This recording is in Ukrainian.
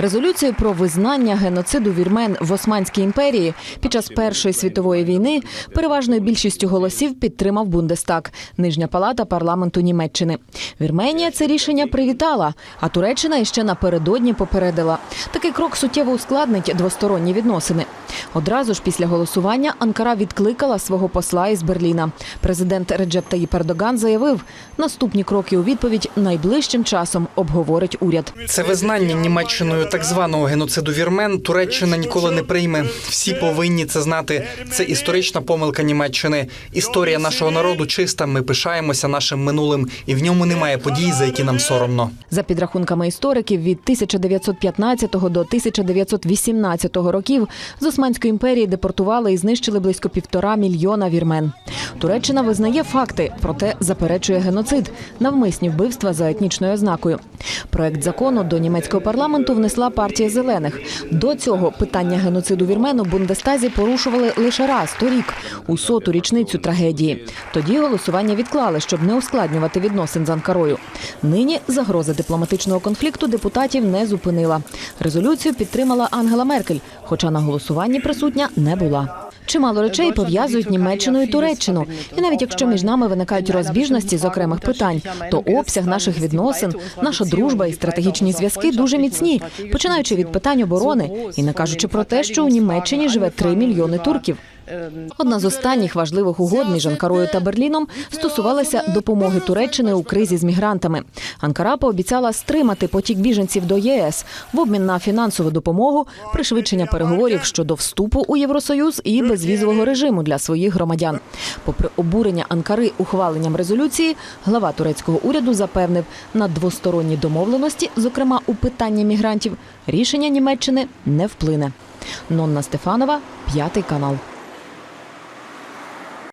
Резолюцію про визнання геноциду вірмен в Османській імперії під час Першої світової війни переважною більшістю голосів підтримав Бундестаг, нижня палата парламенту Німеччини. Вірменія це рішення привітала, а Туреччина іще напередодні попередила. Такий крок суттєво ускладнить двосторонні відносини. Одразу ж після голосування Анкара відкликала свого посла із Берліна. Президент Реджеп Таїп Ердоган заявив, наступні кроки у відповідь найближчим часом обговорить уряд. Це визнання Німеччиною так званого геноциду вірмен Туреччина ніколи не прийме. Всі повинні це знати. Це історична помилка Німеччини. Історія нашого народу чиста. Ми пишаємося нашим минулим, і в ньому немає подій, за які нам соромно. За підрахунками істориків, від 1915 до 1918 років з Османської імперії депортували і знищили близько півтора мільйона вірмен. Туреччина визнає факти, проте заперечує геноцид, навмисні вбивства за етнічною ознакою. Проект закону до німецького парламенту внесла партія зелених. До цього питання геноциду вірмен у Бундестазі порушували лише раз торік у соту річницю трагедії. Тоді голосування відклали, щоб не ускладнювати відносин з Анкарою. Нині загроза дипломатичного конфлікту депутатів не зупинила. Резолюцію підтримала Ангела Меркель, хоча на голосуванні присутня не була. Чимало речей пов'язують Німеччину і Туреччину. І навіть якщо між нами виникають розбіжності з окремих питань, то обсяг наших відносин, наша дружба і стратегічні зв'язки дуже міцні, починаючи від питань оборони і не кажучи про те, що у Німеччині живе 3 мільйони турків. Одна з останніх важливих угод між Анкарою та Берліном стосувалася допомоги Туреччини у кризі з мігрантами. Анкара пообіцяла стримати потік біженців до ЄС в обмін на фінансову допомогу, пришвидшення переговорів щодо вступу у Євросоюз і безвізового режиму для своїх громадян. Попри обурення Анкари ухваленням резолюції, глава турецького уряду запевнив на двосторонні домовленості, зокрема у питанні мігрантів, рішення Німеччини не вплине. Нонна Стефанова, п'ятий канал.